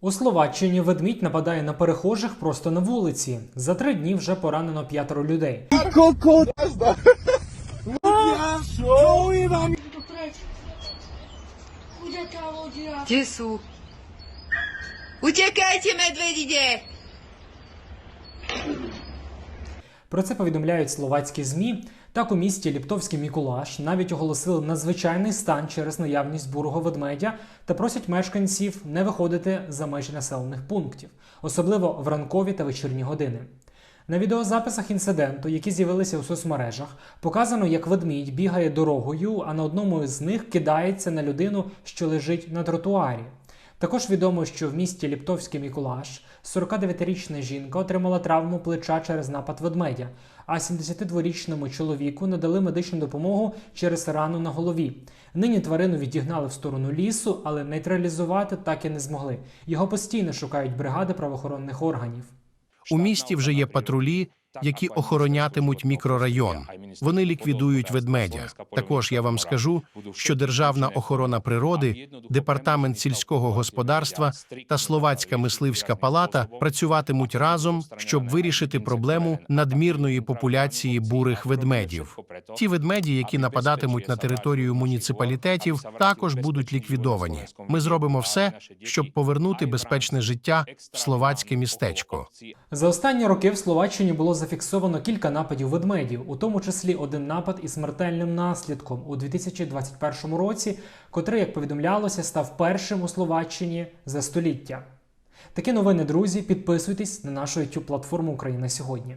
У Словаччині ведмідь нападає на перехожих просто на вулиці. За три дні вже поранено п'ятеро людей. Sú? Utekajte, medvedide! Про це повідомляють словацькі змі. Так у місті Ліптовський Мікулаш навіть оголосили надзвичайний стан через наявність бурого ведмедя та просять мешканців не виходити за межі населених пунктів, особливо в ранкові та вечірні години. На відеозаписах інциденту, які з'явилися у соцмережах, показано, як ведмідь бігає дорогою, а на одному з них кидається на людину, що лежить на тротуарі. Також відомо, що в місті Ліптовський Мікулаш 49-річна жінка отримала травму плеча через напад ведмедя, а 72-річному чоловіку надали медичну допомогу через рану на голові. Нині тварину відігнали в сторону лісу, але нейтралізувати так і не змогли. Його постійно шукають бригади правоохоронних органів. У місті вже є патрулі, які охоронятимуть мікрорайон. Вони ліквідують ведмедя. Також я вам скажу, що Державна охорона природи, департамент сільського господарства та Словацька мисливська палата працюватимуть разом, щоб вирішити проблему надмірної популяції бурих ведмедів. Ті ведмеді, які нападатимуть на територію муніципалітетів, також будуть ліквідовані. Ми зробимо все, щоб повернути безпечне життя в словацьке містечко. За останні роки в Словаччині було зафіксовано кілька нападів ведмедів, у тому числі один напад із смертельним наслідком у 2021 році, котрий, як повідомлялося, став першим у Словаччині за століття. Такі новини, друзі. Підписуйтесь на нашу youtube платформу Україна сьогодні.